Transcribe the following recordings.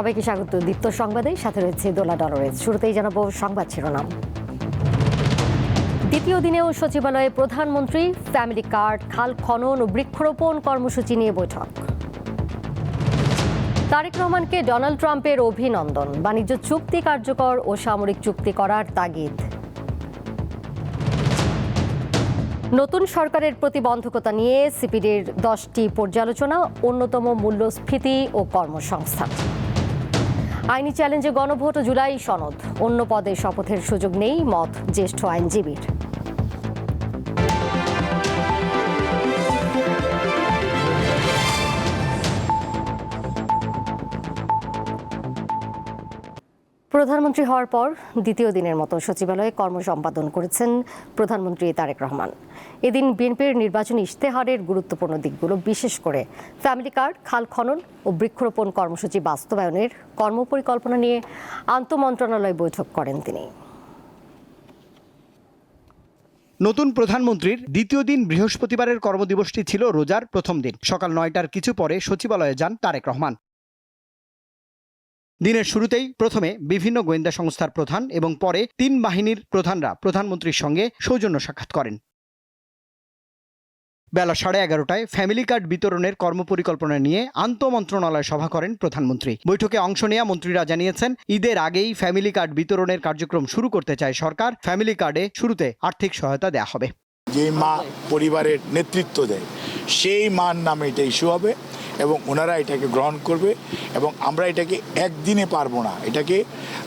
সবাইকে স্বাগত। দীপ্ত সংবাদে সাথে রয়েছে দোলা ডলরেজ। শুরুতেই জানাব সংবাদ শিরোনাম। দ্বিতীয় দিনেও সচিবালয়ে প্রধানমন্ত্রী, ফ্যামিলি কার্ড, খাল খনন ও বৃক্ষরোপণ কর্মসূচি নিয়ে বৈঠক। তারেক রহমানকে ডোনাল্ড ট্রাম্পের অভিনন্দন। বাণিজ্য চুক্তি কার্যকর ও সামরিক চুক্তি করার তাগিদ। নতুন সরকারের প্রতিবন্ধকতা নিয়ে সিপিডির দশটি পর্যালোচনা, অন্যতম মূল্যস্ফীতি ও কর্মসংস্থান। আইনি চ্যালেঞ্জে গণভোট, জুলাই সনদ। অন্য পদে শপথের সুযোগ নেই মত জ্যেষ্ঠ আইনজীবীর। প্রধানমন্ত্রী হওয়ার পর দ্বিতীয় দিনের মতো সচিবালয়ে কর্ম সম্পাদন করেছেন প্রধানমন্ত্রী তারেক রহমান। এদিন বিএনপির নির্বাচনী ইশতেহারের গুরুত্বপূর্ণ দিকগুলো বিশেষ করে ফ্যামিলি কার্ড, খাল খনন ও বৃক্ষরোপণ কর্মসূচি বাস্তবায়নের কর্মপরিকল্পনা নিয়ে আন্তমন্ত্রণালয় বৈঠক করেন তিনি। নতুন প্রধানমন্ত্রীর দ্বিতীয় দিন বৃহস্পতিবারের কর্মদিবসটি ছিল রোজার প্রথম দিন। সকাল নয়টার কিছু পরে সচিবালয়ে যান তারেক রহমান। দিনের শুরুতেই প্রথমে বিভিন্ন গোয়েন্দা সংস্থার প্রধান এবং পরে তিন বাহিনীর প্রধানরা প্রধানমন্ত্রীর সঙ্গে সৌজন্য সাক্ষাৎ করেন। বেলা সাড়ে এগারোটায় ফ্যামিলি কার্ড বিতরণের কর্মপরিকল্পনা নিয়ে আন্ত মন্ত্রণালয় সভা করেন প্রধানমন্ত্রী। বৈঠকে অংশ নেওয়া মন্ত্রীরা জানিয়েছেন, ঈদের আগেই ফ্যামিলি কার্ড বিতরণের কার্যক্রম শুরু করতে চায় সরকার। ফ্যামিলি কার্ডে শুরুতে আর্থিক সহায়তা দেয়া হবে। যে মা পরিবারের নেতৃত্ব দেয়, সেই মার নামে এটা ইস্যু হবে। এবং ওনারা এটাকে গ্রহণ করবে এবং আমরা এটাকে একদিনে পারব না। এটাকে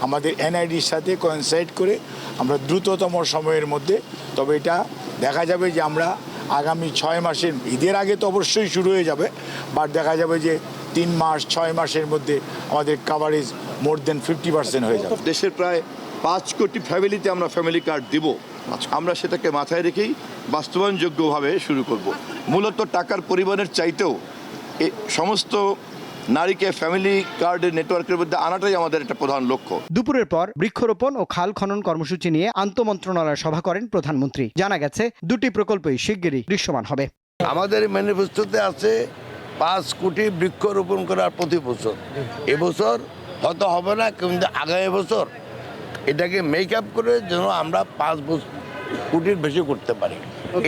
আমাদের এনআইডির সাথে কোয়েনসাইড করে আমরা দ্রুততম সময়ের মধ্যে, তবে এটা দেখা যাবে যে আমরা আগামী ছয় মাসের, ঈদের আগে তো অবশ্যই শুরু হয়ে যাবে বাট দেখা যাবে যে তিন মাস, ছয় মাসের মধ্যে আমাদের coverage more than fifty percent হয়ে যাবে। দেশের প্রায় পাঁচ কোটি ফ্যামিলিতে আমরা ফ্যামিলি কার্ড দিব। আমরা সেটাকে মাথায় রেখেই বাস্তবায়নযোগ্যভাবে শুরু করব। মূলত টাকার পরিমাণের চাইতেও সমস্ত নারীকে ফ্যামিলি কার্ডের নেটওয়ার্কের মধ্যে আনাটাই আমাদের একটা প্রধান লক্ষ্য। দুপুরের পর বৃক্ষরোপণ ও খাল খনন কর্মসূচি নিয়ে আন্তমন্ত্রণালয় সভা করেন প্রধানমন্ত্রী। জানা গেছে দুটি প্রকল্পই শিগগিরই দৃশ্যমান হবে। আমাদের ম্যানিফেস্টোতে আছে পাঁচ কোটি বৃক্ষরোপণ করার প্রতি বছর। এবছর হয়তো হবে না কিন্তু আগামী বছর এটাকে মেক আপ করে যেন আমরা পাঁচ বছর কোটির বেশি করতে পারি।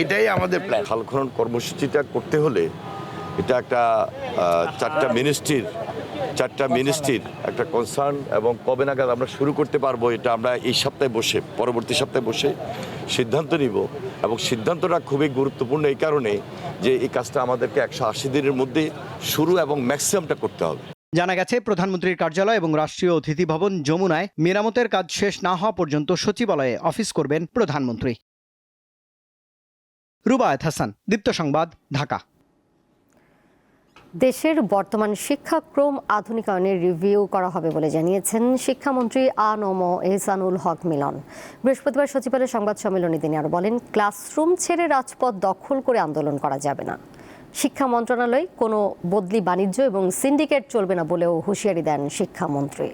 এটাই আমাদের প্ল্যান খাল খনন কর্মসূচিটা করতে হলে এটা একটা চারটা মিনিস্ট্রির চারটা মিনিস্ট্রির একটা কনসার্ন এবং কবে নাগাদ আমরা শুরু করতে পারব এটা আমরা এই সপ্তাহে বসে, পরবর্তী সপ্তাহে বসে সিদ্ধান্ত নিব। এবং সিদ্ধান্তটা খুবই গুরুত্বপূর্ণ এই কারণে যে এই কাজটা আমাদেরকে একশো আশি দিনের মধ্যে শুরু এবং ম্যাক্সিমামটা করতে হবে। জানা গেছে, প্রধানমন্ত্রীর কার্যালয় এবং রাষ্ট্রীয় অতিথি ভবন যমুনায় মেরামতের কাজ শেষ না হওয়া পর্যন্ত সচিবালয়ে অফিস করবেন প্রধানমন্ত্রী। রুবায়ত হাসান, দীপ্ত সংবাদ, ঢাকা। দেশের বর্তমান শিক্ষাক্রম আধুনিকায়নের রিভিউ করা হবে বলে জানিয়েছেন শিক্ষামন্ত্রী আ নম এহসানুল হক মিলন। বৃহস্পতিবার সচিবালয় সংবাদ সম্মেলনে তিনি আরও বলেন, ক্লাসরুম ছেড়ে রাজপথ দখল করে আন্দোলন করা যাবে না। শিক্ষা মন্ত্রণালয় কোনো বদলি বাণিজ্য এবং সিন্ডিকেট চলবে না বলেও হুঁশিয়ারি দেন শিক্ষামন্ত্রী।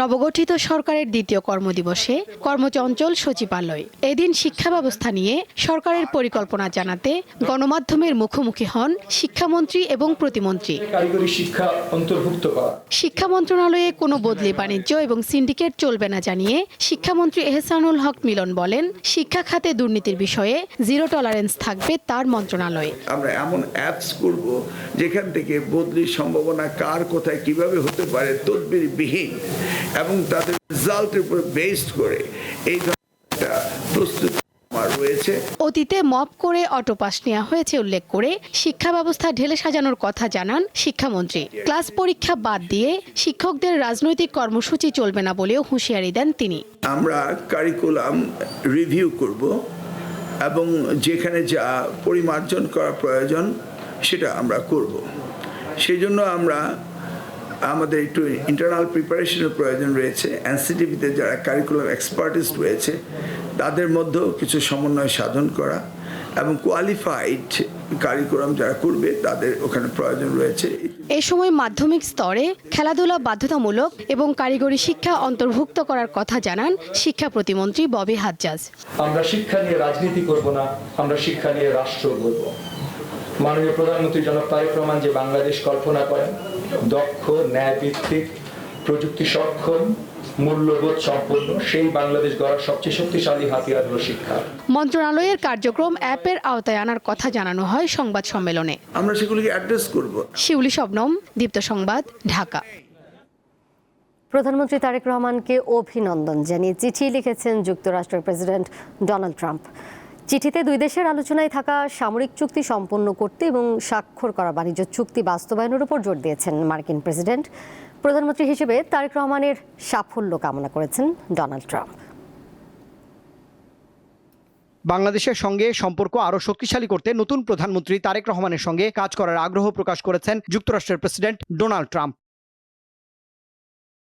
নবগঠিত সরকারের দ্বিতীয় কর্মদিবসে কর্মচঞ্চল সচিবালয়। এদিন শিক্ষা ব্যবস্থা নিয়ে সরকারের পরিকল্পনা জানাতে গণমাধ্যমের মুখোমুখি হন শিক্ষামন্ত্রী এবং প্রতিমন্ত্রী। শিক্ষা অন্তর্ভুক্ত করা। শিক্ষা মন্ত্রণালয়ে কোনো বদলি বাণিজ্য এবং সিন্ডিকেট চলবে না জানিয়ে শিক্ষামন্ত্রী এহসানুল হক মিলন বলেন শিক্ষা খাতে দুর্নীতির বিষয়ে জিরো টলারেন্স থাকবে তার মন্ত্রণালয়ে। আমরা এমন অ্যাপস করব যেখান থেকে বদলির সম্ভাবনা কার কোথায় কীভাবে হতে পারে তদবির বিহীন এবং তাদের রেজাল্টের উপর বেসড করে এই ধরনের একটা প্রস্তুতি রয়েছে। অতীতে মপ করে অটো পাস নেওয়া হয়েছে উল্লেখ করে শিক্ষা ব্যবস্থা ঢেলে সাজানোর কথা জানান শিক্ষামন্ত্রী। ক্লাস পরীক্ষা বাদ দিয়ে শিক্ষকদের রাজনৈতিক কর্মসূচি চলবে না বলেও হুঁশিয়ারি দেন তিনি। আমরা কারিকুলাম রিভিউ করব এবং যেখানে যা পরিমার্জন করা প্রয়োজন সেটা আমরা করব। সেই জন্য আমরা আমাদের একটু ইন্টারনাল প্রিপারেশনের প্রয়োজন রয়েছে এনসিটিভিতে যারা কারিকুলাম এক্সপার্টিস্ট রয়েছে তাদের মধ্যেও কিছু সমন্বয় সাধন করা এবং কোয়ালিফাইড কারিকুলাম যারা করবে তাদের ওখানে প্রয়োজন রয়েছে। এ সময় মাধ্যমিক স্তরে খেলাধুলা বাধ্যতামূলক এবং কারিগরি শিক্ষা অন্তর্ভুক্ত করার কথা জানান শিক্ষা প্রতিমন্ত্রী ববি হাজ্জাজ। আমরা শিক্ষা নিয়ে রাজনীতি করব না আমরা শিক্ষা নিয়ে রাষ্ট্র করব মাননীয় প্রধানমন্ত্রী জনাব তারেক রহমান যে বাংলাদেশ কল্পনা করেন দক্ষ ন্যায়ভিত্তিক প্রযুক্তি সক্ষম মূল্যবোধ সম্পন্ন সেই বাংলাদেশ গড়ার সবচেয়ে শক্তিশালী হাতিয়ার হলো শিক্ষা। মন্ত্রণালয়ের কার্যক্রম অ্যাপের আওতায় আনার কথা জানানো হয় সংবাদ সম্মেলনে। আমরা সেগুলিকে অ্যাড্রেস করব। শিউলি শবনম দীপ্ত সংবাদ ঢাকা। প্রধানমন্ত্রী তারেক রহমানকে অভিনন্দন জানিয়ে চিঠি লিখেছেন যুক্তরাষ্ট্রের প্রেসিডেন্ট ডোনাল্ড ট্রাম্প। চিঠিতে দুই দেশের আলোচনায় থাকা সামরিক চুক্তি সম্পন্ন করতে এবং স্বাক্ষর করা বাণিজ্য চুক্তি বাস্তবায়নের উপর জোর দিয়েছেন মার্কিন প্রেসিডেন্ট। প্রধানমন্ত্রী হিসেবে তারেক রহমানের সাফল্য কামনা করেছেন ডোনাল্ড ট্রাম্প। বাংলাদেশের সঙ্গে সম্পর্ক আরও শক্তিশালী করতে নতুন প্রধানমন্ত্রী তারেক রহমানের সঙ্গে কাজ করার আগ্রহ প্রকাশ করেছেন যুক্তরাষ্ট্রের প্রেসিডেন্ট ডোনাল্ড ট্রাম্প।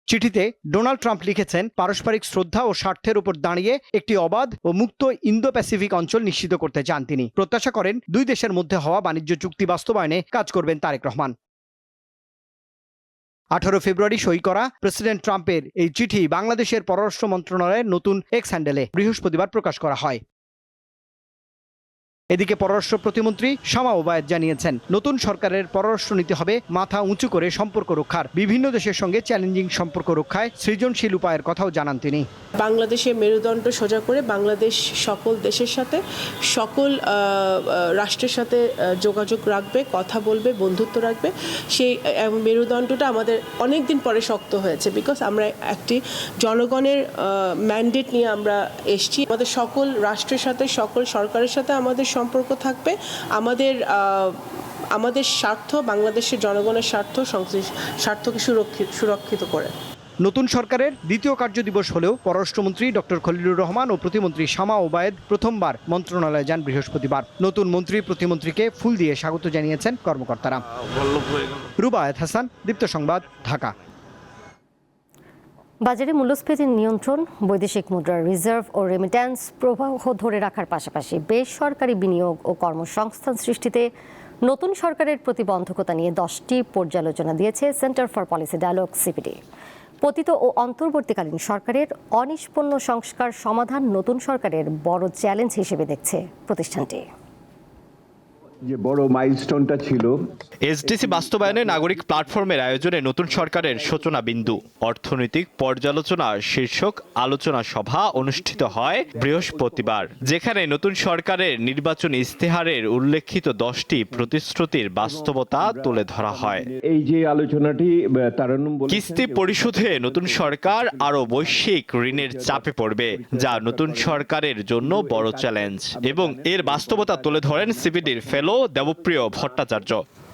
চিঠিতে ডোনাল্ড ট্রাম্প লিখেছেন, পারস্পরিক শ্রদ্ধা ও স্বার্থের উপর দাঁড়িয়ে একটি অবাধ ও মুক্ত ইন্দো প্যাসিফিক অঞ্চল নিশ্চিত করতে চান তিনি। প্রত্যাশা করেন, দুই দেশের মধ্যে হওয়া বাণিজ্য চুক্তি বাস্তবায়নে কাজ করবেন তারেক রহমান। আঠারো ফেব্রুয়ারি সই করা প্রেসিডেন্ট ট্রাম্পের এই চিঠি বাংলাদেশের পররাষ্ট্র মন্ত্রণালয়ের নতুন এক্স হ্যান্ডেলে বৃহস্পতিবার প্রকাশ করা হয়। এদিকে পররাষ্ট্র প্রতিমন্ত্রী শামা ওবায়দ জানিয়েছেন, নতুন সরকারের পররাষ্ট্র নীতি হবে মাথা উঁচু করে সম্পর্ক রক্ষার। বিভিন্ন দেশের সঙ্গে চ্যালেঞ্জিং সম্পর্ক রক্ষায় সৃজনশীল উপায়ের কথাও জানান তিনি। বাংলাদেশের মেরুদণ্ড সোজা করে বাংলাদেশ সকল দেশের সাথে, সকল রাষ্ট্রের সাথে যোগাযোগ রাখবে, কথা বলবে, বন্ধুত্ব রাখবে। সেই মেরুদণ্ডটা আমাদের অনেক দিন পরে শক্ত হয়েছে বিকজ আমরা একটি জনগণের ম্যান্ডেট নিয়ে আমরা এসছি। আমাদের সকল রাষ্ট্রের সাথে, সকল সরকারের সাথে আমাদের সম্পর্ক থাকবে। আমাদের আমাদের স্বার্থ বাংলাদেশের জনগণের স্বার্থ স্বার্থকে সুরক্ষিত সুরক্ষিত করে। নতুন সরকারের দ্বিতীয় কার্যদিবস হলেও পররাষ্ট্রমন্ত্রী ডক্টর খলিলুর রহমান ও প্রতিমন্ত্রী শামা ওবায়েদ প্রথমবার মন্ত্রণালয়ে যান বৃহস্পতিবার। নতুন মন্ত্রী প্রতিমন্ত্রীকে ফুল দিয়ে স্বাগত জানিয়েছেন কর্মকর্তারা। রুবায়েত হাসান দীপ্ত সংবাদ ঢাকা। বাজারে মূল্যস্ফীতির নিয়ন্ত্রণ, বৈদেশিক মুদ্রার রিজার্ভ ও রেমিট্যান্স প্রবাহ ধরে রাখার পাশাপাশি বেসরকারি বিনিয়োগ ও কর্মসংস্থান সৃষ্টিতে নতুন সরকারের প্রতিবন্ধকতা নিয়ে দশটি পর্যালোচনা দিয়েছে Centre for Policy Dialogue CPD পতিত ও অন্তর্বর্তীকালীন সরকারের অনিষ্পন্ন সংস্কার সমাধান নতুন সরকারের বড় চ্যালেঞ্জ হিসেবে দেখছে প্রতিষ্ঠানটি। যে বড় মাইলস্টোনটা ছিল। এসডিসি বাস্তবায়নে নাগরিক প্ল্যাটফর্মের আয়োজনে নতুন সরকারের সূচনা বিন্দু। অর্থনৈতিক পর্যালোচনা শীর্ষক আলোচনা সভা অনুষ্ঠিত হয় বৃহস্পতিবার যেখানে নতুন সরকারের নির্বাচনী ইস্তেহারের উল্লেখিত দশটি প্রতিশ্রুতির বাস্তবতা তুলে ধরা হয়। এই যে আলোচনাটি কিস্তি পরিশোধে নতুন সরকার আরও বৈশ্বিক ঋণের চাপে পড়বে যা নতুন সরকারের জন্য বড় চ্যালেঞ্জ এবং এর বাস্তবতা তুলে ধরেন সিপিডির ফেলো দেবপ্রিয় ভট্টাচার্য।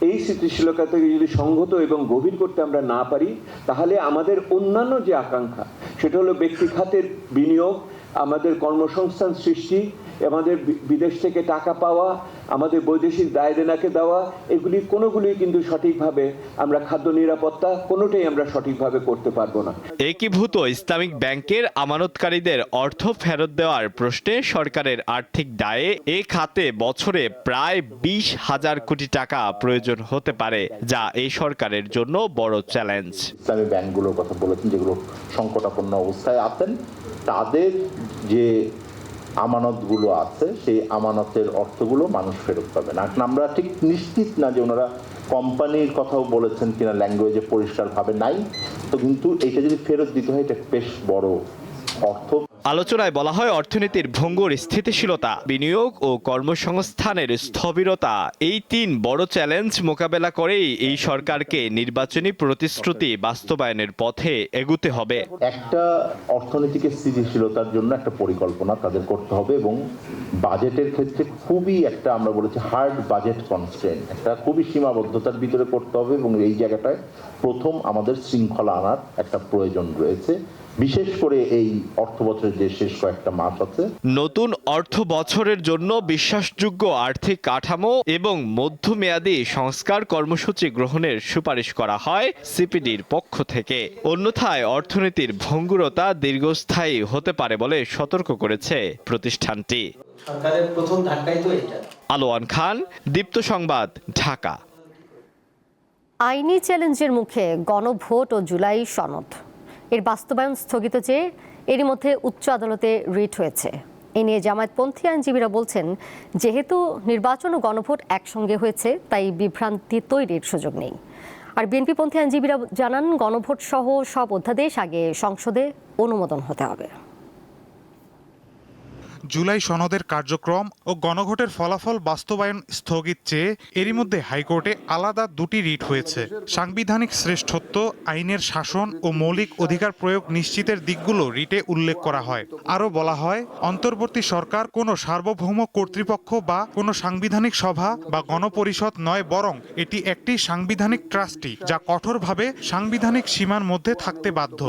এই স্থিতিশীলতাকে যদি সংহত এবং গভীর করতে আমরা না পারি, তাহলে আমাদের অন্যান্য যে আকাঙ্ক্ষা, সেটা হলো ব্যক্তি খাতের বিনিয়োগ, আমাদের কর্মসংস্থান সৃষ্টি আমাদের বি- বিদেশ থেকে টাকা পাওয়া আমাদের বৈদেশিক দায় দেনাকে দেওয়া এগুলি কোনোগুলি কিন্তু সঠিকভাবে আমরা খাদ্য নিরাপত্তা কোনোটাই আমরা সঠিকভাবে করতে পারব না। একীভূত ইসলামিক ব্যাংকের আমানতকারীদের অর্থ ফেরত দেওয়ার প্রশ্নে সরকারের আর্থিক দায়ে এ খাতে বছরে প্রায় বিশ হাজার কোটি টাকা প্রয়োজন হতে পারে যা এই সরকারের জন্য বড় চ্যালেঞ্জ। ইসলামী ব্যাংকগুলোর কথা বলেছেন যেগুলো সংকটাপন্ন অবস্থায় আছেন তাদের যে আমানতগুলো আছে, সেই আমানতের অর্থগুলো মানুষ ফেরত পাবে না। আমরা ঠিক নিশ্চিত না যে ওনারা কোম্পানির কথাও বলেছেন কিনা ল্যাঙ্গুয়েজে পরিষ্কারভাবে নাই। তো কিন্তু এটা যদি ফেরত দিতে হয়, এটা বেশ বড় অর্থ। আলোচনায় বলা হয় অর্থনীতির ভঙ্গুর স্থিতিশীলতা, বিনিয়োগ ও কর্মসংস্থানের স্থবিরতা। এই তিন বড় চ্যালেঞ্জ মোকাবেলা করেই এই সরকারকে নির্বাচনী প্রতিশ্রুতি বাস্তবায়নের পথে এগুতে হবে। একটা অর্থনীতিকে স্থিতিশীলতার জন্য একটা পরিকল্পনা তাদের করতে হবে এবং বাজেটের ক্ষেত্রে খুবই একটা আমরা বলেছি হার্ড বাজেট কনস্ট্রেন্ট একটা খুবই সীমাবদ্ধতার ভিতরে করতে হবে এবং এই জায়গাটায় প্রথম আমাদের শৃঙ্খলা আনার একটা প্রয়োজন রয়েছে। বিশেষ করে এই অর্থ বছরের যে শেষ কয়েকটা মাস আছে। নতুন অর্থ বছরের জন্য বিশ্বাসযোগ্য আর্থিক কাঠামো এবং মধ্যমেয়াদী সংস্কার কর্মসূচি গ্রহণের সুপারিশ করা হয় সিপিডির পক্ষ থেকে। অন্যথায় অর্থনীতির ভঙ্গুরতা দীর্ঘস্থায়ী হতে পারে বলে সতর্ক করেছে প্রতিষ্ঠানটি। সরকারের প্রথম ধাক্কাই তো এটা। আলোয়ান খান দীপ্ত সংবাদ ঢাকা। আইনি চ্যালেঞ্জের মুখে গণভোট ও জুলাই সনদ। এর বাস্তবায়ন স্থগিত চেয়ে এরই মধ্যে উচ্চ আদালতে রিট হয়েছে। এ নিয়ে জামায়াতপন্থী আইনজীবীরা বলছেন, যেহেতু নির্বাচন ও গণভোট একসঙ্গে হয়েছে, তাই বিভ্রান্তি তৈরির সুযোগ নেই। আর বিএনপিপন্থী আইনজীবীরা জানান, গণভোট সহ সব অধ্যাদেশ আগে সংসদে অনুমোদন হতে হবে। জুলাই সনদের কার্যক্রম ও গণভোটের ফলাফল বাস্তবায়ন স্থগিত চেয়ে এরই মধ্যে হাইকোর্টে আলাদা দুটি রিট হয়েছে। সাংবিধানিক শ্রেষ্ঠত্ব আইনের শাসন ও মৌলিক অধিকার প্রয়োগ নিশ্চিতের দিকগুলো রিটে উল্লেখ করা হয়। আরও বলা হয় অন্তর্বর্তী সরকার কোনো সার্বভৌম কর্তৃপক্ষ বা কোনো সাংবিধানিক সভা বা গণপরিষদ নয় বরং এটি একটি সাংবিধানিক ট্রাস্টি যা কঠোরভাবে সাংবিধানিক সীমার মধ্যে থাকতে বাধ্য।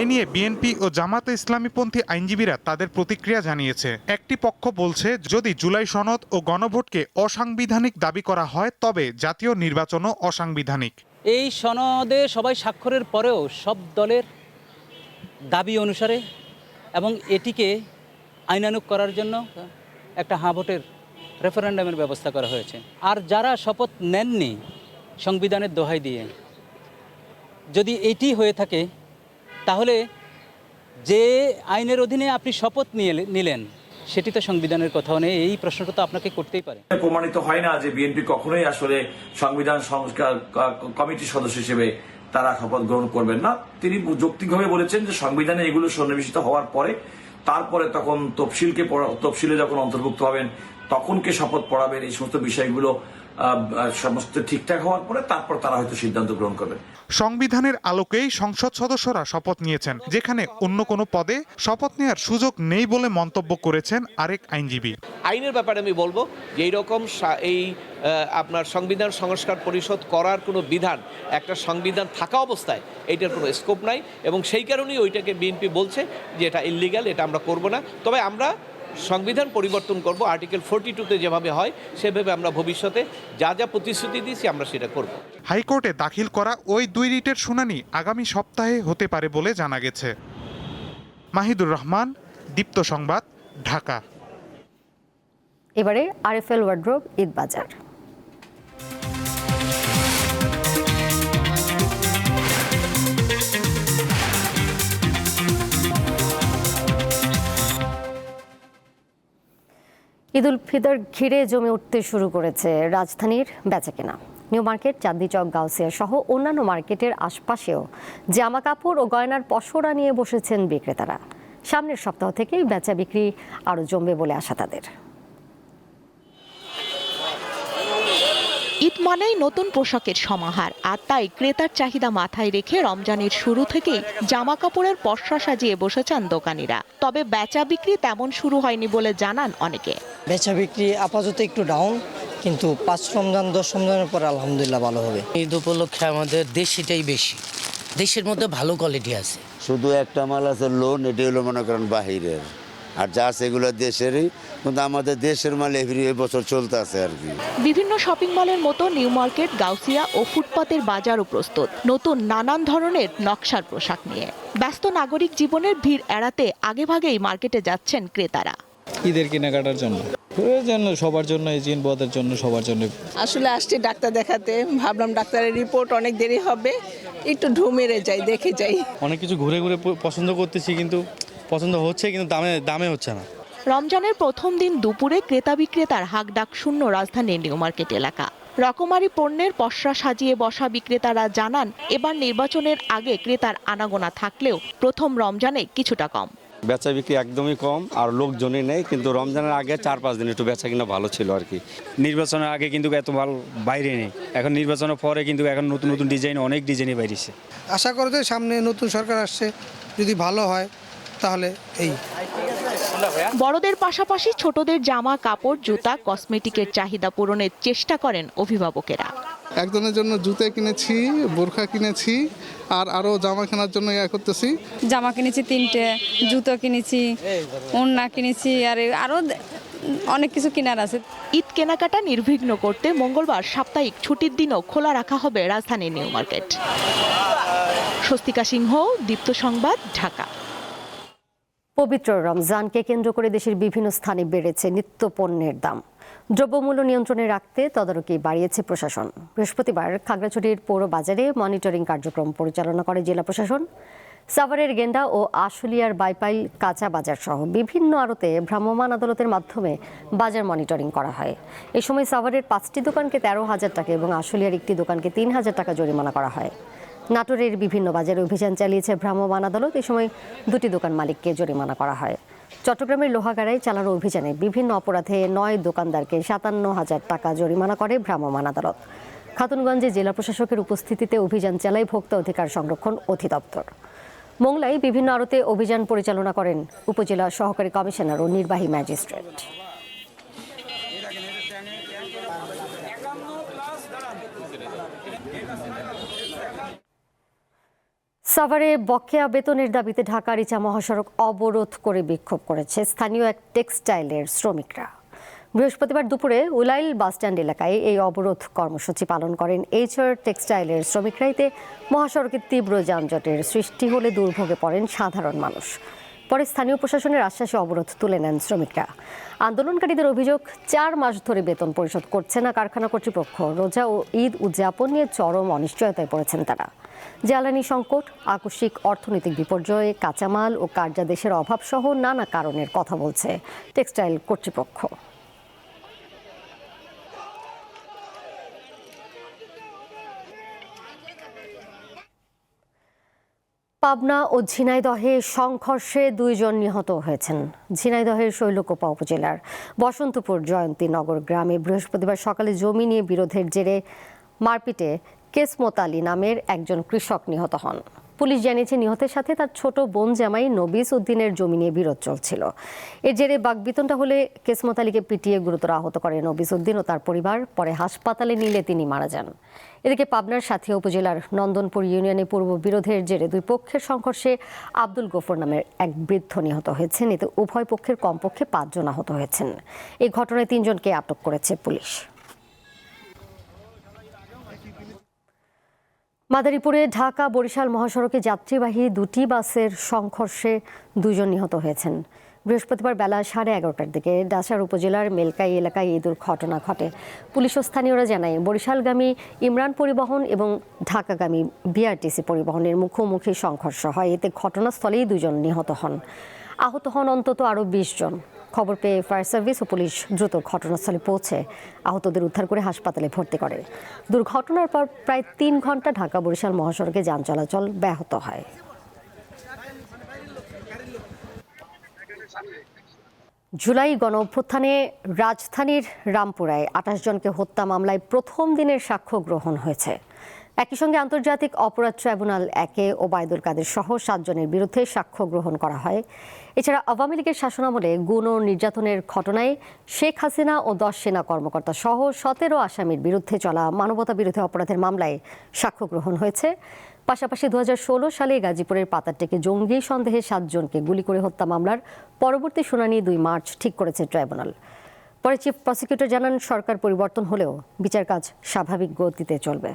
এ নিয়ে বিএনপি ও জামাতে ইসলামীপন্থী আইনজীবীরা তাদের প্রতিক্রিয়া জানিয়েছে। একটি পক্ষ বলছে, যদি জুলাই সনদ ও গণভোটকে অসাংবিধানিক দাবি করা হয়, তবে জাতীয় নির্বাচনও অসাংবিধানিক। এই সনদে সবাই স্বাক্ষরের পরেও সব দলের দাবি অনুসারে এবং এটিকে আইনানুগ করার জন্য একটা হাঁ ভোটের রেফারেন্ডামের ব্যবস্থা করা হয়েছে। আর যারা শপথ নেননি সংবিধানের দোহাই দিয়ে, যদি এটি হয়ে থাকে, তাহলে যে আইনের অধীনে আপনি শপথ নিয়ে নিলেন, সেটি তো সংবিধানের কথাও নেই, এই প্রশ্নটা তো আপনাকে করতেই পারে। প্রমাণিত হয় না যে বিএনপি কখনোই আসলে সংবিধান সংস্কার কমিটির সদস্য হিসেবে তারা শপথ গ্রহণ করবেন না। তিনি যৌক্তিকভাবে বলেছেন যে সংবিধানে এগুলো সন্নিবেশিত হওয়ার পরে, তারপরে তখন তফসিলকে তফসিলে যখন অন্তর্ভুক্ত হবেন তখন কে শপথ পড়াবেন, এই সমস্ত বিষয়গুলো সমস্ত ঠিকঠাক হওয়ার পরে তারপর তারা হয়তো সিদ্ধান্ত গ্রহণ করবেন সংবিধানের আলোকেই সংসদ সদস্যরা শপথ নিয়েছেন যেখানে অন্য কোনো পদে শপথ নেওয়ার সুযোগ নেই বলে মন্তব্য করেছেন আরেক আইনজীবী। আইনের ব্যাপারে আমি বলব যে এইরকম এই আপনার সংবিধান সংস্কার পরিষদ করার কোনো বিধান একটা সংবিধান থাকা অবস্থায় এইটার কোনো স্কোপ নাই এবং সেই কারণেই ওইটাকে বিএনপি বলছে যে এটা ইলিগাল এটা আমরা করব না। তবে আমরা সংবিধান পরিবর্তন করব আর্টিকেল ফোরটি টুতে যেভাবে হয় সেভাবে আমরা ভবিষ্যতে যা যা প্রতিশ্রুতি দিয়েছি আমরা সেটা করব। হাইকোর্টে দাখিল করা ওই দুই রিটের শুনানি আগামী সপ্তাহে হতে পারে বলে জানা গেছে। মাহিদুর রহমান দীপ্ত সংবাদ ঢাকা। এবারে আরএফএল ওয়ার্ড্রোব ঈদ বাজার ঈদ উল ফিতর ঘিরে জমে উঠতে শুরু করেছে রাজধানীর বেচাকেনা। নিউ মার্কেট চাঁদনিচক গাউসিয়া সহ অন্যান্য মার্কেটের আশপাশেও জামা কাপড় ও গয়নার পসরা নিয়ে বসেছেন বিক্রেতারা। সামনের সপ্তাহ থেকেই বেচা বিক্রি আরও জমবে বলে আশা তাদের। ঈদ মানেই নতুন পোশাকের সমাহার। আর তাই ক্রেতার চাহিদা মাথায় রেখে রমজানের শুরু থেকেই জামা কাপড়ের পসরা সাজিয়ে বসেছেন দোকানিরা। তবে বেচা বিক্রি তেমন শুরু হয়নি বলে জানান অনেকে। বেচা বিক্রি আপাতত একটু ডাউন কিন্তু পাঁচ রমজান দশ রমজানের পরে আলহামদুলিল্লাহ ভালো হবে। ঈদ উপলক্ষে আমাদের দেশিটাই বেশি। দেশের মধ্যে ভালো কোয়ালিটি আছে। শুধু একটা মাল আছে লোন এটি হলো মনে করেন বাহিরের। আর যা আছে এগুলো দেশেরই কিন্তু আমাদের দেশের মাল এভরি বছর চলতে আছে আর কি। বিভিন্ন শপিং মলের মতো নিউ মার্কেট গাউসিয়া ও ফুটপাতের বাজারও প্রস্তুত নতুন নানান ধরনের নকশার পোশাক নিয়ে। ব্যস্ত নাগরিক জীবনের ভিড় এড়াতে আগেভাগেই মার্কেটে যাচ্ছেন ক্রেতারা। ঈদের কেনাকাটার জন্য। প্রয়োজন সবার জন্য এই জিন বদের জন্য সবার জন্য। আসলে আসছি ডাক্তার দেখাতে ভাবলাম ডাক্তারের রিপোর্ট অনেক দেরি হবে একটু ঢু মেরে যাই দেখে যাই। অনেক কিছু ঘুরে ঘুরে পছন্দ করতেছি কিন্তু পছন্দ হচ্ছে কিন্তু দামে দামে হচ্ছে না। রমজানের প্রথম দিন দুপুরে ক্রেতা বিক্রেতার হাকডাক শূন্য রাজধানীর নিউ মার্কেট এলাকা। রকমারি পণ্যের পসরা সাজিয়ে বসা বিক্রেতারা জানান এবার নির্বাচনের আগে ক্রেতার আনাগোনা থাকলেও প্রথম রমজানে কিছুটা কম। বেচা বিক্রি একদমই কম আর লোকজনই নেই কিন্তু রমজানের আগে চার পাঁচ দিন একটু বেচা কিনা ভালো ছিল আর কি। নির্বাচনের আগে কিন্তু এত ভালো বাইরে নেই। এখন নির্বাচনের পরে কিন্তু এখন নতুন নতুন ডিজাইন অনেক ডিজাইনই বাইরেছে। আশা করা যায় সামনে নতুন সরকার আসছে যদি ভালো হয়। তাহলে এই। বড়দের পাশাপাশি ছোটদের জামা কাপড় জুতা কসমেটিকের চাহিদা পূরণের চেষ্টা করেন অভিভাবকেরা। একজনের জন্য জুতে কিনেছি বোরখা কিনেছি আর আরও জামা কেনার জন্য ইয়া করতেছি। জামা কিনেছি তিনটে জুতো কিনেছি ওড়না কিনেছি আর আরও অনেক কিছু কেনার আছে। ঈদ কেনাকাটা নির্বিঘ্ন করতে মঙ্গলবার সাপ্তাহিক ছুটির দিনও খোলা রাখা হবে রাজধানীর নিউ মার্কেট। স্বস্তিকা সিংহ দীপ্ত সংবাদ ঢাকা। পবিত্র রমজানকে কেন্দ্র করে দেশের বিভিন্ন স্থানে বেড়েছে নিত্য পণ্যের দাম। দ্রব্যমূল্য নিয়ন্ত্রণে রাখতে তদারকি বাড়িয়েছে প্রশাসন। বৃহস্পতিবার খাগড়াছড়ির পৌর বাজারে মনিটরিং কার্যক্রম পরিচালনা করে জেলা প্রশাসন। সাভারের গেন্ডা ও আশুলিয়ার বাইপাইল কাঁচা বাজার সহ বিভিন্ন আড়তে ভ্রাম্যমাণ আদালতের মাধ্যমে বাজার মনিটরিং করা হয়। এ সময় সাভারের পাঁচটি দোকানকে তেরো হাজার টাকা এবং আশুলিয়ার একটি দোকানকে তিন হাজার টাকা জরিমানা করা হয়। নাটোরের বিভিন্ন বাজারে অভিযান চালিয়েছে ভ্রাম্যমাণ আদালত। এ সময় দুটি দোকান মালিককে জরিমানা করা হয়। চট্টগ্রামের লোহাগাড়ায় চালানো অভিযানে বিভিন্ন অপরাধে নয় দোকানদারকে সাতান্ন হাজার টাকা জরিমানা করে ভ্রাম্যমাণ আদালত। খাতুনগঞ্জে জেলা প্রশাসকের উপস্থিতিতে অভিযান চালায় ভোক্তা অধিকার সংরক্ষণ অধিদপ্তর। মোংলায় বিভিন্ন আড়তে অভিযান পরিচালনা করেন উপজেলা সহকারী কমিশনার ও নির্বাহী ম্যাজিস্ট্রেট। সাভারে বকেয়া বেতনের দাবিতে ঢাকা রিচা মহাসড়ক অবরোধ করে বিক্ষোভ করেছে স্থানীয় এক টেক্সটাইলের শ্রমিকরা। বৃহস্পতিবার দুপুরে উলাইল বাসস্ট্যান্ড এলাকায় এই অবরোধ কর্মসূচি পালন করেন এইচআর টেক্সটাইলের শ্রমিকরা। এতে মহাসড়কের তীব্র যানজটের সৃষ্টি হলে দুর্ভোগে পড়েন সাধারণ মানুষ। পরে স্থানীয় প্রশাসনের আশ্বাসে অবরোধ তুলে নেন শ্রমিকরা। আন্দোলনকারীদের অভিযোগ, চার মাস ধরে বেতন পরিশোধ করছে না কারখানা কর্তৃপক্ষ। রোজা ও ঈদ উদযাপন নিয়ে চরম অনিশ্চয়তায় পড়েছেন তারা। জ্বালানি সংকট, আকস্মিক অর্থনৈতিক বিপর্যয়, কাঁচামাল ও কার্যাদেশের অভাব সহ নানা কারণের কথা বলছে টেক্সটাইল কর্তৃপক্ষ। পাবনা ও ঝিনাইদহে সংঘর্ষে দুইজন নিহত হয়েছেন। ঝিনাইদহের শৈলকোপা উপজেলার বসন্তপুর জয়ন্তীনগর গ্রামে বৃহস্পতিবার সকালে জমি নিয়ে বিরোধের জেরে মারপিটে কেসমত আলী নামের একজন কৃষক নিহত হন। পুলিশ জানিয়েছে নিহতের সাথে তার ছোট বোন জামাই নবিস উদ্দিনের জমি নিয়ে বিরোধ চলছিল। এর জেরে বাগবিতনটা হলে কেসমত আলীকে পিটিয়ে গুরুতর আহত করে নবিস উদ্দিন ও তার পরিবার। পরে হাসপাতালে নিলে তিনি মারা যান। এদিকে পাবনার সাথী উপজেলার নন্দনপুর ইউনিয়নে পূর্ব বিরোধের জেরে দুই পক্ষের সংঘর্ষে আব্দুল গফর নামের এক বৃদ্ধ নিহত হয়েছেন। এতে উভয় পক্ষের কমপক্ষে পাঁচজন আহত হয়েছেন। এই ঘটনায় তিনজনকে আটক করেছে পুলিশ। মাদারীপুরে ঢাকা বরিশাল মহাসড়কে যাত্রীবাহী দুটি বাসের সংঘর্ষে দুজন নিহত হয়েছেন। বৃহস্পতিবার বেলা সাড়ে এগারোটার দিকে ডাসার উপজেলার মেলকাই এলাকায় এই দুর্ঘটনা ঘটে। পুলিশ ও স্থানীয়রা জানায়, বরিশালগামী ইমরান পরিবহন এবং ঢাকাগামী বিআরটিসি পরিবহনের মুখোমুখি সংঘর্ষ হয়। এতে ঘটনাস্থলেই দুজন নিহত হন। আহত হন অন্তত আরও বিশ জন। খবর পেয়ে ফায়ার সার্ভিস ও পুলিশ দ্রুত ঘটনাস্থলে পৌঁছে আহতদের উদ্ধার করে হাসপাতালে ভর্তি করে। দুর্ঘটনার পর প্রায় তিন ঘণ্টা ঢাকা বরিশাল মহাসড়কে যান চলাচল ব্যাহত হয়। জুলাই গণ অভ্যুত্থানে রাজধানীর রামপুরায় আঠাশ জনকে হত্যা মামলায় প্রথম দিনের সাক্ষ্য গ্রহণ হয়েছে। একই সঙ্গে আন্তর্জাতিক অপরাধ ট্রাইব্যুনাল একে ওবায়দুল কাদের সহ সাতজনের বিরুদ্ধে সাক্ষ্য গ্রহণ করা হয়। এছাড়া আওয়ামী লীগের শাসনামলে গুণ ও নির্যাতনের ঘটনায় শেখ হাসিনা ও দশ সেনা কর্মকর্তা সহ সতেরো আসামির বিরুদ্ধে চলা মানবতা বিরোধী অপরাধের মামলায় সাক্ষ্য গ্রহণ হয়েছে। পাশাপাশি দু হাজার ষোলো সালে গাজীপুরের পাতারটেকে জঙ্গি সন্দেহে সাতজনকে গুলি করে হত্যা মামলার পরবর্তী শুনানি দুই মার্চ ঠিক করেছে ট্রাইব্যুনাল। পরে চিফ প্রসিকিউটর জানান, সরকার পরিবর্তন হলেও বিচার কাজ স্বাভাবিক গতিতে চলবে।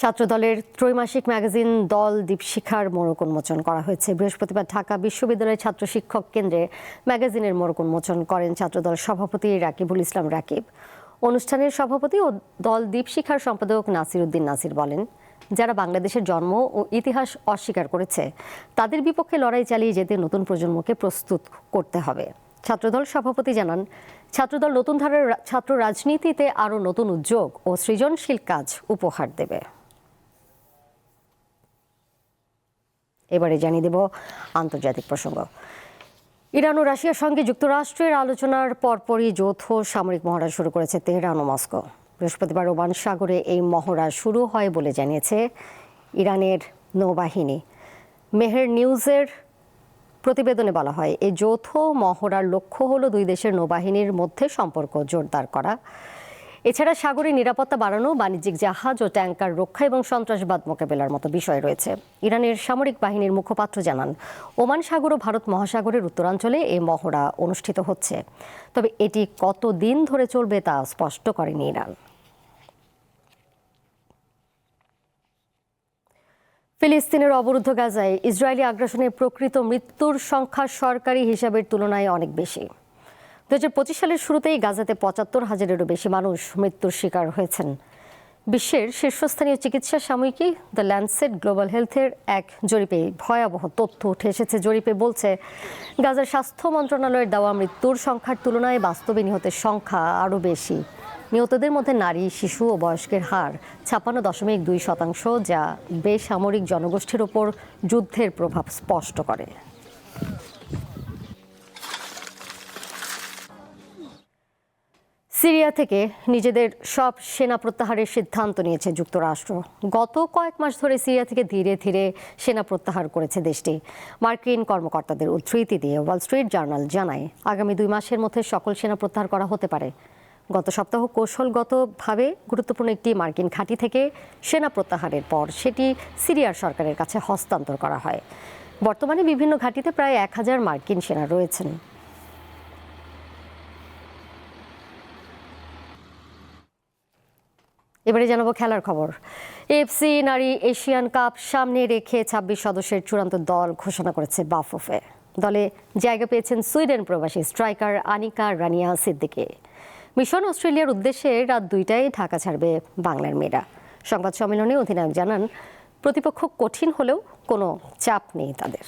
ছাত্রদলের ত্রৈমাসিক ম্যাগাজিন দল দীপশিখার মোড়ক উন্মোচন করা হয়েছে। বৃহস্পতিবার ঢাকা বিশ্ববিদ্যালয়ের ছাত্র শিক্ষক কেন্দ্রে ম্যাগাজিনের মোড়ক উন্মোচন করেন ছাত্রদল সভাপতি রাকিবুল ইসলাম রাকিব। অনুষ্ঠানের সভাপতি ও দল দীপশিখার সম্পাদক নাসির উদ্দিন নাসির বলেন, যারা বাংলাদেশের জন্ম ও ইতিহাস অস্বীকার করেছে, তাদের বিপক্ষে লড়াই চালিয়ে যেতে নতুন প্রজন্মকে প্রস্তুত করতে হবে। ছাত্রদল সভাপতি জানান, ছাত্রদল নতুন ধারার ছাত্র রাজনীতিতে আরও নতুন উদ্যোগ ও সৃজনশীল কাজ উপহার দেবে। এবারে জানিয়ে দেব আন্তর্জাতিক প্রসঙ্গ। ইরান ও রাশিয়ার সঙ্গে যুক্তরাষ্ট্রের আলোচনার পরপরই যৌথ সামরিক মহড়া শুরু করেছে তেহরান ও মস্কো। বৃহস্পতিবার ওমান সাগরে এই মহড়া শুরু হয় বলে জানিয়েছে ইরানের নৌবাহিনী। মেহের নিউজের প্রতিবেদনে বলা হয় এই যৌথ মহড়ার লক্ষ্য হলো দুই দেশের নৌবাহিনীর মধ্যে সম্পর্ক জোরদার করা। এছাড়া সাগরে নিরাপত্তা বাড়ানো বাণিজ্যিক জাহাজ ও ট্যাঙ্কার রক্ষা এবং সন্ত্রাসবাদ মোকাবেলার মতো বিষয় রয়েছে। ইরানের সামরিক বাহিনীর মুখপাত্র জানান, ওমান সাগর ও ভারত মহাসাগরের উত্তরাঞ্চলে এই মহড়া অনুষ্ঠিত হচ্ছে। তবে এটি কত দিন ধরে চলবে তা স্পষ্ট করেনি ইরান। ফিলিস্তিনের অবরুদ্ধ গাজায় ইসরায়েলি আগ্রাসনের প্রকৃত মৃত্যুর সংখ্যা সরকারি হিসাবের তুলনায় অনেক বেশি। দু হাজার পঁচিশ সালের শুরুতেই গাজাতে পঁচাত্তর হাজারেরও বেশি মানুষ মৃত্যুর শিকার হয়েছেন। বিশ্বের শীর্ষস্থানীয় চিকিৎসা সাময়িকী দ্য ল্যান্ডসেট গ্লোবাল হেলথের এক জরিপে ভয়াবহ তথ্য উঠে এসেছে। জরিপে বলছে, গাজার স্বাস্থ্য মন্ত্রণালয়ের দেওয়া মৃত্যুর সংখ্যার তুলনায় বাস্তবে নিহতের সংখ্যা আরও বেশি। নিহতদের মধ্যে নারী, শিশু ও বয়স্কের হার ছাপ্পান্ন দশমিক দুই শতাংশ, যা বেসামরিক জনগোষ্ঠীর ওপর যুদ্ধের প্রভাব স্পষ্ট করে। সিরিয়া থেকে নিজেদের সব সেনা প্রত্যাহারের সিদ্ধান্ত নিয়েছে যুক্তরাষ্ট্র। গত কয়েক মাস ধরে সিরিয়া থেকে ধীরে ধীরে সেনা প্রত্যাহার করেছে দেশটি। মার্কিন কর্মকর্তাদের উদ্ধৃতি দিয়ে ওয়াল স্ট্রিট জার্নাল জানায়, আগামী দুই মাসের মধ্যে সকল সেনা প্রত্যাহার করা হতে পারে। গত সপ্তাহ কৌশলগতভাবে গুরুত্বপূর্ণ একটি মার্কিন ঘাঁটি থেকে সেনা প্রত্যাহারের পর সেটি সিরিয়ার সরকারের কাছে হস্তান্তর করা হয়। বর্তমানে বিভিন্ন ঘাঁটিতে প্রায় এক হাজার মার্কিন সেনা রয়েছেন। এবারে জানাব খেলার খবর। এফসি নারী এশিয়ান কাপ সামনে রেখে ছাব্বিশ সদস্যের চূড়ান্ত দল ঘোষণা করেছে বাফুফে। দলে জায়গা পেয়েছেন সুইডেন প্রবাসী স্ট্রাইকার আনিকা রানিয়া সিদ্দিকি। মিশন অস্ট্রেলিয়ার উদ্দেশ্যে রাত দুইটায় ঢাকা ছাড়বে বাংলার মেয়েরা। সংবাদ সম্মেলনে অধিনায়ক জানান, প্রতিপক্ষ কঠিন হলেও কোনো চাপ নেই তাদের।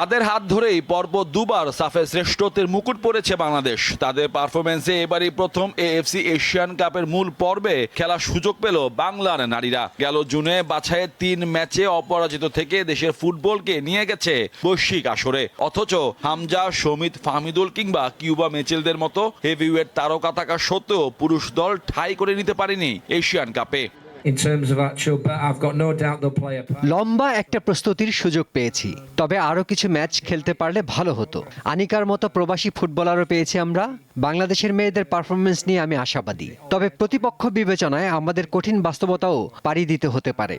তাদের হাত ধরেই পরপর দুবার সাফে শ্রেষ্ঠত্বের মুকুট পড়েছে বাংলাদেশ। তাদের পারফরমেন্সে এবারই প্রথম এএফসি এশিয়ান কাপের মূল পর্বে খেলার সুযোগ পেল বাংলার নারীরা। গেল জুনে বাছাইয়ের তিন ম্যাচে অপরাজিত থেকে দেশের ফুটবলকে নিয়ে গেছে বৈশ্বিক আসরে। অথচ হামজা সমিত ফাহমিদুল কিংবা কিউবা মেচেলদের মতো হেভিওয়েট তারকা থাকা সত্ত্বেও পুরুষ দল ঠাই করে নিতে পারেনি এশিয়ান কাপে লম্বা একটা প্রস্তুতির সুযোগ পেয়েছি, তবে আরও কিছু ম্যাচ খেলতে পারলে ভালো হতো। আনিকার মতো প্রবাসী ফুটবলারও পেয়েছি আমরা। বাংলাদেশের মেয়েদের পারফরমেন্স নিয়ে আমি আশাবাদী। তবে প্রতিপক্ষ বিবেচনায় আমাদের কঠিন বাস্তবতাও পাড়ি দিতে হতে পারে।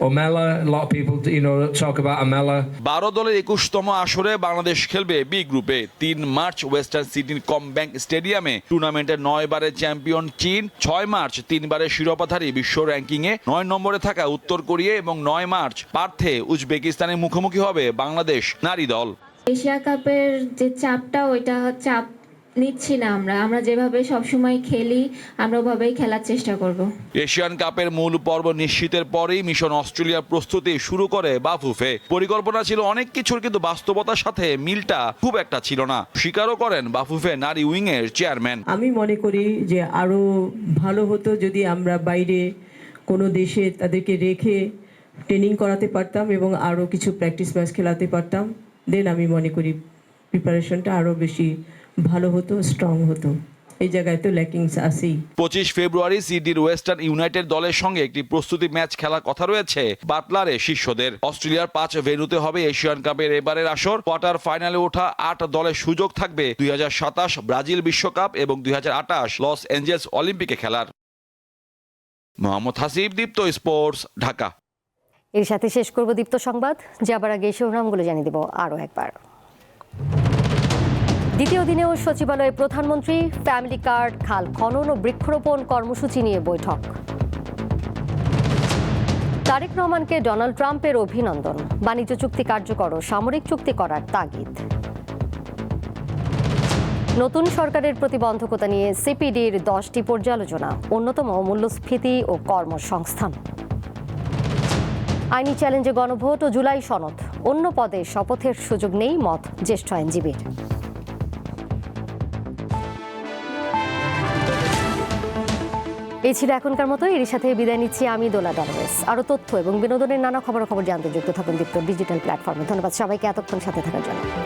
Omela. বারো দলের একুশতম আসরে বাংলাদেশ খেলবে বি গ্রুপে তিন মার্চ ওয়েস্টার্ন সিটির কম ব্যাংক স্টেডিয়ামে টুর্নামেন্টের নয় বারের চ্যাম্পিয়ন চীন ছয় মার্চ তিনবারের শিরোপাধারী বিশ্ব র্যাঙ্কিংয়ে নয় নম্বরে থাকা উত্তর কোরিয়া এবং নয় মার্চ পার্থে উজবেকিস্তানের মুখোমুখি হবে বাংলাদেশ নারী দল। এশিয়া কাপের যে চাপটা ওইটা চাপ নিচ্ছি না আমরা। আমরা যেভাবে সবসময় খেলি আমরা ওভাবেই খেলার চেষ্টা করব। এশিয়ান কাপের মূল পর্ব নিশ্চিতের পরেই মিশন অস্ট্রেলিয়ার প্রস্তুতি শুরু করে বাফুফে। পরিকল্পনা ছিল অনেক কিছুর কিন্তু বাস্তবতার সাথে মিলটা খুব একটা ছিল না। স্বীকারও করেন বাফুফে নারী উইং এর চেয়ারম্যান। আমি মনে করি যে আরও ভালো হতো যদি আমরা বাইরে কোনো দেশে তাদেরকে রেখে ট্রেনিং করাতে পারতাম এবং আরও কিছু প্র্যাকটিস ম্যাচ খেলাতে পারতাম। দেন আমি মনে করি প্রিপারেশনটা আরও বেশি ভালো হতো স্ট্রং হতো। এই জায়গায় তো ল্যাকিংস আছেই। পঁচিশ ফেব্রুয়ারি সিডির ওয়েস্টার্ন ইউনাইটেড দলের সঙ্গে একটি প্রস্তুতি ম্যাচ খেলার কথা রয়েছে বাটলারে শিষ্যদের। অস্ট্রেলিয়ার পাঁচ ভেন্যুতে হবে এশিয়ান কাপের এবারের আসর। কোয়ার্টার ফাইনালে ওঠা আট দলের সুযোগ থাকবে দুই হাজার সাতাশ ব্রাজিল বিশ্বকাপ এবং দুই হাজার আটাশ লস এঞ্জেলস অলিম্পিকে খেলার। মোহাম্মদ হাসিব দীপ্ত স্পোর্টস ঢাকা। এর সাথে শেষ করব দীপ্ত সংবাদ। যাবার আগে শিরোনামগুলো জানিয়ে দেব আরও একবার। দ্বিতীয় দিনেও সচিবালয়ে প্রধানমন্ত্রী ফ্যামিলি কার্ড, খাল খনন ও বৃক্ষরোপণ কর্মসূচি নিয়ে বৈঠক। তারেক রহমানকে ডোনাল্ড ট্রাম্পের অভিনন্দন। বাণিজ্য চুক্তি কার্যকর ও সামরিক চুক্তি করার তাগিদ। নতুন সরকারের প্রতিবন্ধকতা নিয়ে সিপিডির দশটি পর্যালোচনা, অন্যতম মূল্যস্ফীতি ও কর্মসংস্থান। আইনি চ্যালেঞ্জে গণভোট ও জুলাই সনদ। অন্য পদে শপথের সুযোগ নেই মত জ্যেষ্ঠ আইনজীবীর। এই ছিল এখনকার মতো। এর সাথে বিদায় নিচ্ছি আমি দোলা ডারওয়েস আরও তথ্য এবং বিনোদনের নানা খবর খবর জানতে যুক্ত থাকুন দীপ্ত ডিজিটাল প্ল্যাটফর্মে। ধন্যবাদ সবাইকে এতক্ষণ সাথে থাকার জন্য।